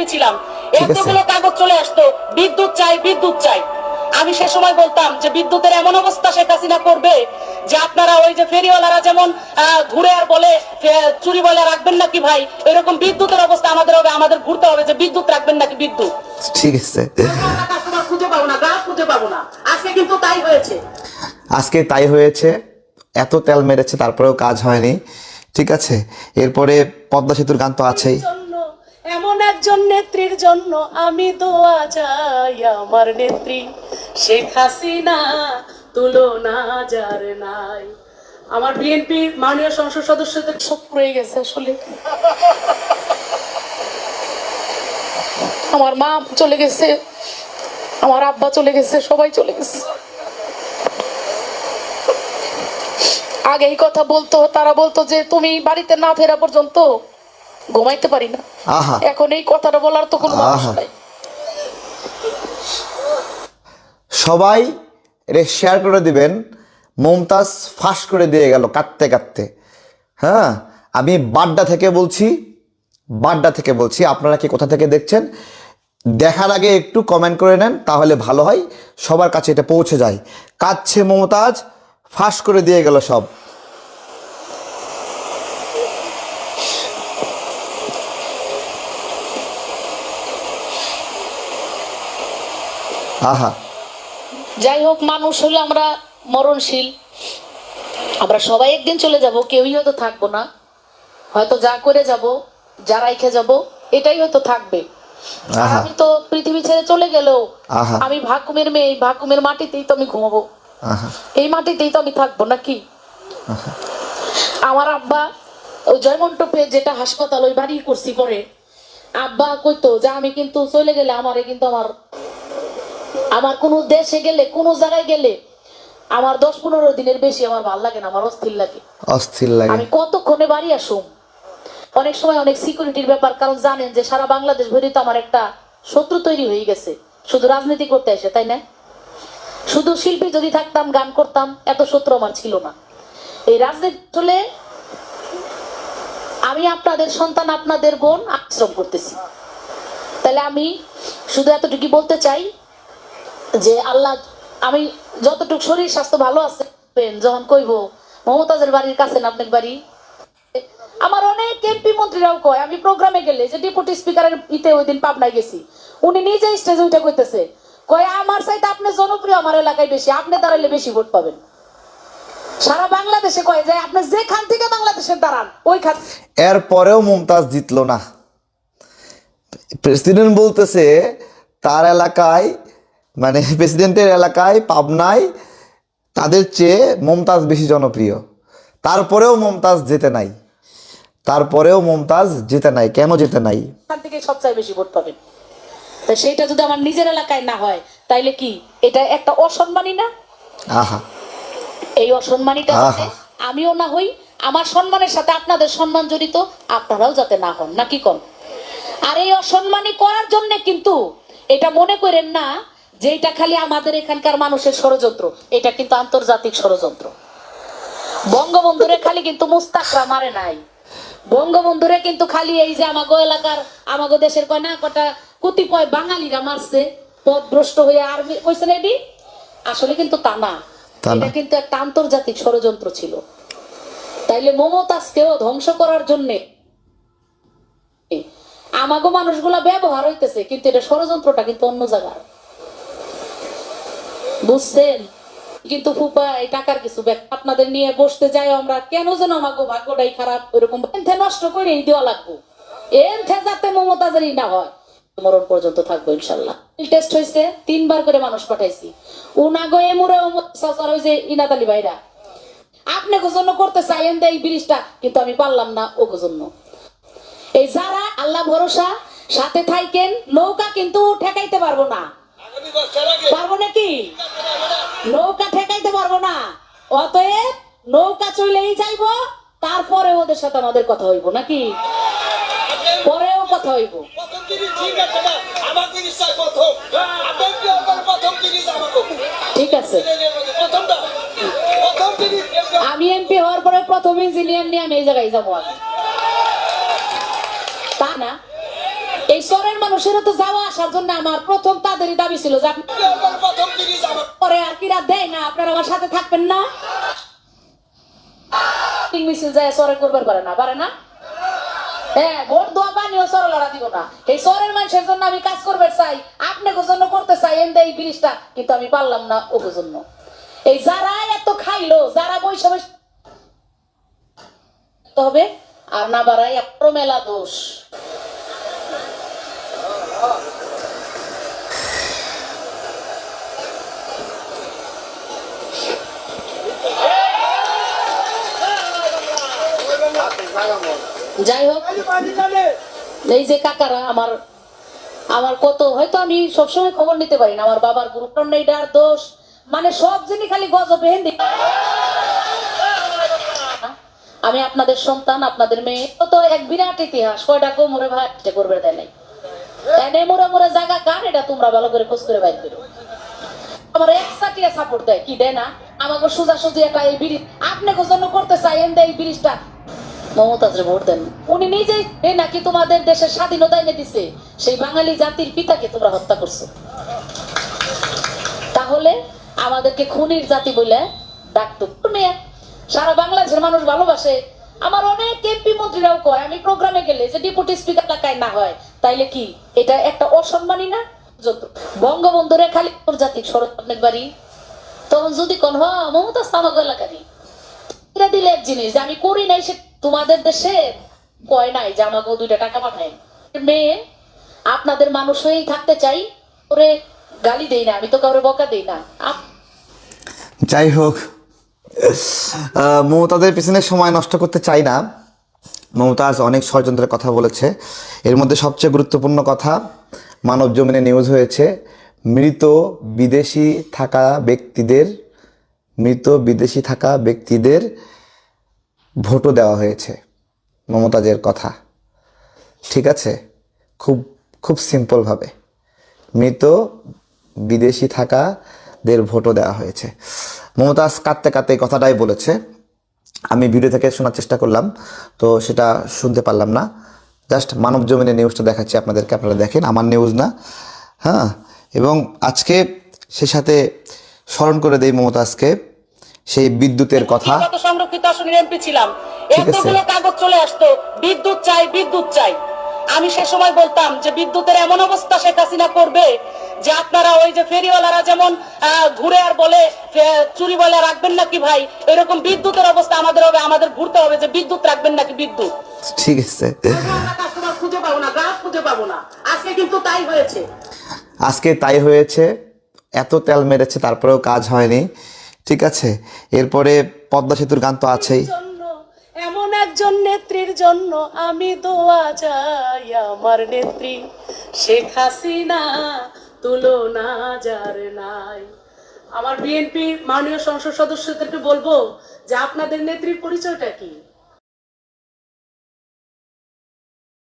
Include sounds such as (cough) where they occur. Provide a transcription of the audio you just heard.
MP ছিলাম। এতগুলো কাগজ চলে আসতো। বিদ্যুৎ চাই বিদ্যুৎ চাই। আমি সে সময় বলতাম যে বিদ্যুতের এমন অবস্থা শেখ হাসিনা করবে যে আপনারা ওই যে ফেরিওয়ালারা যেমন ঘুরে আর বলে চুরি বলে রাখবেন নাকি ভাই? এরকম বিদ্যুতের অবস্থা আমাদের হবে আমাদের ঘুরতে হবে যে বিদ্যুৎ রাখবেন নাকি বিদ্যুৎ? ঠিক আছে। খুঁজে পাবো না গ্রাহক খুঁজে পাবো না? আজকে কিন্তু তাই হয়েছে। আজকে তাই হয়েছে। এত তেল মেরেছে তারপরেও কাজ হয়নি। ঠিক আছে। এরপরে পদ্মা সেতুর গান তো আছেই। একজন নেত্রীর জন্য আমি দোয়া চাই আমার নেত্রী। শেখ হাসিনা তুলনা যার নাই। আমার বিএনপি মাননীয় সংসদ সদস্যদের সব রয়ে গেছে আসলে। আমার মা চলে গেছে, আমার আব্বা চলে গেছে, সবাই চলে গেছে। আগে এই কথা বলতো, তারা বলতো যে তুমি বাড়িতে না ফেরা পর্যন্ত ঘুমাইতে পারি না। আহা। এখন এই কথাটা বলার তো কোনো মানুষ আহা। নাই। সবাই এটা শেয়ার করে দিবেন। মমতাজ ফাঁস করে দিয়ে গেল কাঁদতে কাঁদতে। হ্যাঁ আমি বাড্ডা থেকে বলছি বাড্ডা থেকে বলছি। আপনারা কি কোথা থেকে দেখছেন? দেখার আগে একটু কমেন্ট করে নেন তাহলে ভালো হয়। সবার কাছে এটা পৌঁছে যায়। কাঁদছে মমতাজ ফাঁস করে দিয়ে গেল সব। আহা। যাই হোক মানুষ হলে আমরা মরণশীল। আমরা সবাই একদিন চলে যাব কেউই হয়তো থাকব না। হয়তো যা করে যাব যা রাইখে যাব এটাই হয়তো থাকবে। আমি তো পৃথিবী ছেড়ে চলে গেলেও আমি ভাকুমের মেয়ে ভাকুমের মাটিতেই তো আমি ঘুমাবো। এই মাটিতেই তো আমি থাকব নাকি? আমার আব্বা ওই জয়মন্টপে যেটা হাসপাতাল ওই বাড়ি করছি পরে আব্বা কইতো যে আমি কিন্তু চলে গেলে আমারে কিন্তু আমার আমার কোনো দেশে গেলে কোনো জায়গায় গেলে আমার দশ পনেরো দিনের বেশি আমার ভালো লাগে না আমার অস্থির লাগে। অস্থির লাগে। আমি কতক্ষণে বাড়ি আসুম? অনেক সময় অনেক সিকিউরিটির ব্যাপার কারণ জানেন যে সারা বাংলাদেশ ভরে তো আমার একটা শত্রু তৈরি হয়ে গেছে। শুধু রাজনীতি করতে এসে তাই না? শুধু শিল্পী যদি থাকতাম গান করতাম এত শত্রু আমার ছিল না। এই রাজনীতি চলে আমি আপনাদের সন্তান আপনাদের বোন আশ্রম করতেছি। তাহলে আমি শুধু এতটুকু বলতে চাই যে আল্লাহ, আমি যতটুকু শরীর স্বাস্থ্য ভালো আছে, যখন কইব, মমতাজের বাড়ির কাছে না আপনার বাড়ি? আমার অনেক এমপি মন্ত্রীরাও কয়, আমি প্রোগ্রামে গেলে, যে ডেপুটি স্পিকারের ইতে ওই দিন পাবনায় গেছি, উনি নিজে স্টেজে উঠে কইতেছে, কয়, আমার সাইতে আপনি জনপ্রিয় আমার এলাকায় বেশি, আপনি দাঁড়াইলে বেশি ভোট পাবেন। সারা বাংলাদেশে কয় যে, আপনি যেখান থেকে বাংলাদেশের দাঁড়ান, ওইখান এরপরেও মুমতাজ জিতলো না। প্রেসিডেন্ট বলতেছে, তার এলাকায় মানে (laughs) প্রেসিডেন্টের এলাকায় পাবনায় তাদের চেয়ে মমতাজ বেশি জনপ্রিয়। তারপরেও মমতাজ জেতে নাই। তারপরেও মমতাজ জেতে নাই। কেন জেতে নাই? থেকে সবচেয়ে বেশি ভোট পাবেন। তা সেইটা যদি আমার নিজের এলাকায় না হয় তাইলে কি? এটা একটা অসম্মানী না? আহা। এই অসম্মানীটা যাতে। আমিও না হই আমার সম্মানের সাথে আপনাদের সম্মান জড়িত আপনারাও যাতে না হন। নাকি কন? আর এই অসম্মানী করার জন্য কিন্তু এটা মনে করেন না যে এটা খালি আমাদের এখানকার মানুষের ষড়যন্ত্র এটা কিন্তু আন্তর্জাতিক ষড়যন্ত্র। বঙ্গবন্ধুরে খালি কিন্তু মুস্তাকরা মারে নাই। বঙ্গবন্ধুরে কিন্তু খালি এই যে আমাগো এলাকার আমাগো দেশের কয় না কটা কতিপয় বাঙালিরা মারছে পথভ্রষ্ট হয়ে আর কইছে না এটি? আসলে কিন্তু তা না। তা না। এটা কিন্তু একটা আন্তর্জাতিক ষড়যন্ত্র ছিল। তাইলে মমতাজকেও ধ্বংস করার জন্যে আমাগো মানুষগুলা ব্যবহার হইতেছে কিন্তু এটা ষড়যন্ত্রটা কিন্তু অন্য জায়গার। বুঝছেন? কিন্তু ফুপা এই টাকার কিছু আপনাদের নিয়ে বসতে যাই আমরা কেন যেন আমাকে ভাগ্যটাই খারাপ ওইরকম এনথে নষ্ট করে এই দেওয়া লাগবো। এনথে যাতে মমতাজেরই না হয় মরণ পর্যন্ত থাকব ইনশাল্লাহ। টেস্ট হয়েছে তিনবার করে মানুষ পাঠাইছি। উনাগো এমুরে ওই যে ভাইরা। আপনাকে জন্য করতে চাইেন এই ব্রিজটা কিন্তু আমি পারলাম না ওকে জন্য। এই যারা আল্লাহ ভরসা সাথে থাইকেন নৌকা কিন্তু ঠেকাইতে পারব না। পারব নাকি? নৌকা ঠেকাইতে পারব না। অতএব নৌকা চলেই যাইবো তারপরে ওদের সাথে আমাদের কথা হইব নাকি? পরেও কথা হইব। ঠিক আছে আমি এমপি হওয়ার পরে প্রথম ইঞ্জিনিয়ার নিয়ে আমি এই জায়গায় যাব আগে। তা না। এই শহরের মানুষ মানুষের তো যাওয়া আসার জন্য আমার প্রথম তাদেরই দাবি ছিল যে আপনি আমার প্রথম জিনিস আমার পরে আর কিরা দেয় না, আপনারা আমার সাথে থাকবেন না। মিছিল যায় সরে না, পারে না? হ্যাঁ ভোট দোয়া পানিও দিব না। এই সরের মানুষের জন্য আমি কাজ করবে চাই আপনাকে জন্য করতে চাই ব্রিজটা কিন্তু আমি পারলাম না ওকে জন্য। এই যারা এত খাইলো, যারা বৈশা হবে, আর না বাড়াই মেলা দোষ। যাই হোক, এই যে কাকারা, আমার আমার কত, হয়তো আমি সবসময় খবর নিতে পারি না, আমার বাবার গ্রুপটার এইটার দোষ। মানে সব জিনিস খালি গজবে হিন্দি আমি আপনাদের সন্তান, আপনাদের মেয়ে তো এক বিরাট ইতিহাস, কয়টা কোমরে ভাই এটা করবে দেয় নাই। এনে মোড়ে মোড়ে জায়গা কার, এটা তোমরা ভালো করে খোঁজ করে বাইর করো। আমার এক সাটিয়া সাপোর্ট দেয়, কি দেয় না? আমাকে সোজা সুজি একটা এই ব্রিজ আপনাকে জন্য করতে চাই, এন দেয় এই ব্রিজটা। মমতাজরে ভোট দেন। উনি নিজেই এই নাকি তোমাদের দেশের স্বাধীনতা এনে দিছে। সেই বাঙালি জাতির পিতাকে তোমরা হত্যা করছ। তাহলে আমাদেরকে খুনির জাতি বলে ডাকতো। মেয়ে সারা বাংলাদেশের মানুষ ভালোবাসে। আমার অনেক এমপি মন্ত্রীরাও কয়, আমি প্রোগ্রামে গেলে যে ডিপুটি স্পিকার এলাকায় না হয়, তাইলে কি? এটা একটা অসম্মানই না? যত বঙ্গবন্ধুরে খালি শরৎ আপনার বাড়ি। তখন যদি কোন, হ মমতা সামাগ এলাকারই। দিলে এক জিনিস আমি করি নাই সে তোমাদের দেশে কয় নাই যে আমাকে দুইটা টাকা পাঠায়? মেয়ে, আপনাদের মানুষ হয়েই থাকতে চাই, ওরে গালি দেই না, আমি তো কাউরে বকা দেই না। যাই হোক মমতাদের পিছনে সময় নষ্ট করতে চাই না। মমতাজ অনেক ষড়যন্ত্রের কথা বলেছে। এর মধ্যে সবচেয়ে গুরুত্বপূর্ণ কথা, মানব জমিনে নিউজ হয়েছে, মৃত বিদেশি থাকা ব্যক্তিদের, মৃত বিদেশি থাকা ব্যক্তিদের ভোটও দেওয়া হয়েছে মমতাজের কথা। ঠিক আছে? খুব খুব সিম্পলভাবে মৃত বিদেশি থাকাদের ভোটও দেওয়া হয়েছে। মমতাজ কাঁদতে কাঁদতে এই কথাটাই বলেছে। আমি ভিডিও থেকে শোনার চেষ্টা করলাম, তো সেটা শুনতে পারলাম না। জাস্ট মানব জমিনে নিউজটা দেখাচ্ছি আপনাদেরকে, আপনারা দেখেন। আমার নিউজ না। হ্যাঁ? এবং আজকে সে সাথে স্মরণ করে দেই মমতাজকে। সেই বিদ্যুতের কথা। সংরক্ষিত আসনের এমপি ছিলাম। এতগুলো কাগজ চলে আসতো। বিদ্যুৎ চাই বিদ্যুৎ চাই। আমি সে সময় বলতাম যে বিদ্যুতের এমন অবস্থা শেখ হাসিনা করবে যে আপনারা ওই যে ফেরিওয়ালারা যেমন ঘুরে আর বলে চুরি বলে রাখবেন নাকি ভাই? এরকম বিদ্যুতের অবস্থা আমাদের হবে আমাদের ঘুরতে হবে যে বিদ্যুৎ রাখবেন নাকি বিদ্যুৎ? ঠিক আছে। খুঁজে পাবো না গ্রাহক খুঁজে পাবো না। আজকে কিন্তু তাই হয়েছে। আজকে তাই হয়েছে। এত তেল মেরেছে তারপরেও কাজ হয়নি। ঠিক আছে? এরপরে পদ্মা সেতুর গান তো আছেই। এমন একজন নেত্রীর জন্য আমি দোয়া চাই আমার নেত্রী। শেখ হাসিনা তুলনা যার নাই। আমার বিএনপি মাননীয় সংসদ সদস্যদেরকে বলব যে আপনাদের নেত্রীর পরিচয়টা কি?